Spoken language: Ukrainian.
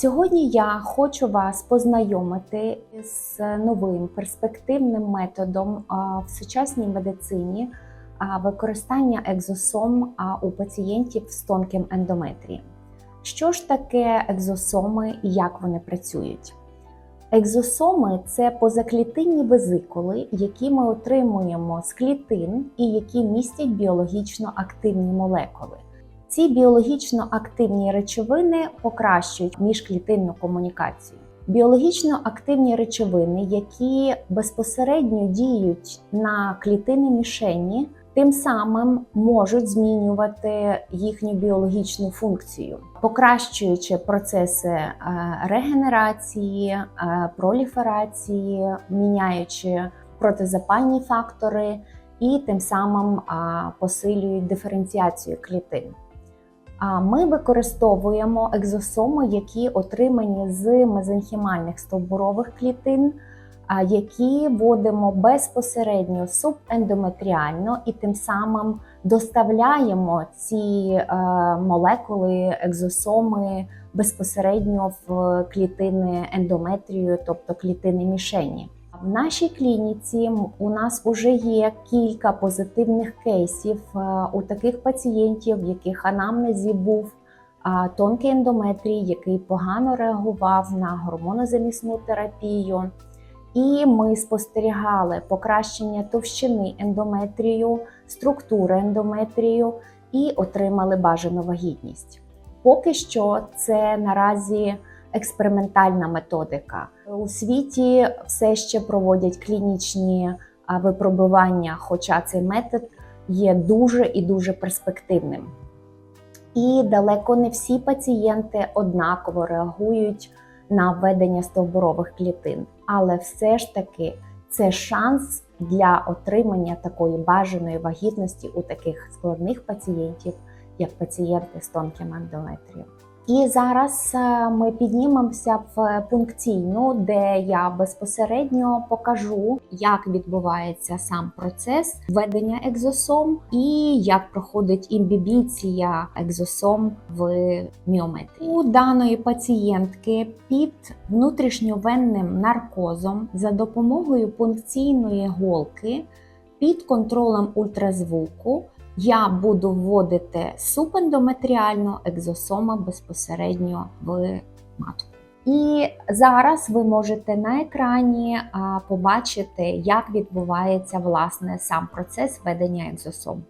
Сьогодні я хочу вас познайомити з новим перспективним методом в сучасній медицині використання екзосом у пацієнтів з тонким ендометрієм. Що ж таке екзосоми і як вони працюють? Екзосоми це позаклітинні везикули, які ми отримуємо з клітин і які містять біологічно активні молекули. Ці біологічно активні речовини покращують міжклітинну комунікацію. Біологічно активні речовини, які безпосередньо діють на клітини мішені, тим самим можуть змінювати їхню біологічну функцію, покращуючи процеси е, регенерації, е, проліферації, міняючи протизапальні фактори і тим самим е, посилюють диференціацію клітин. А ми використовуємо екзосоми, які отримані з мезенхімальних стовбурових клітин, які вводимо безпосередньо субендометріально і тим самим доставляємо ці е, молекули, екзосоми безпосередньо в клітини ендометрію, тобто клітини мішені. В нашій клініці у нас вже є кілька позитивних кейсів е, у таких пацієнтів, в яких анамнезі був тонкий ендометрій, який погано реагував на гормонозамісну терапію. І ми спостерігали покращення товщини ендометрію, структури ендометрію і отримали бажану вагітність. Поки що це наразі експериментальна методика. У світі все ще проводять клінічні випробування, хоча цей метод є дуже і дуже перспективним. І далеко не всі пацієнти однаково реагують на введення стовбурових клітин, але все ж таки це шанс для отримання такої бажаної вагітності у таких складних пацієнтів, як пацієнти з тонким ендометрієм. І зараз е, ми піднімемося в пункційну, де я безпосередньо покажу, як відбувається сам процес введення екзосом і як проходить імбібіція екзосом в міометрії. У даної пацієнтки під внутрішньовенним наркозом за допомогою пункційної голки під контролем ультразвуку я буду вводити субендометріально екзосома безпосередньо в матку. І зараз ви можете на екрані побачити, як відбувається власне сам процес ведення екзосом.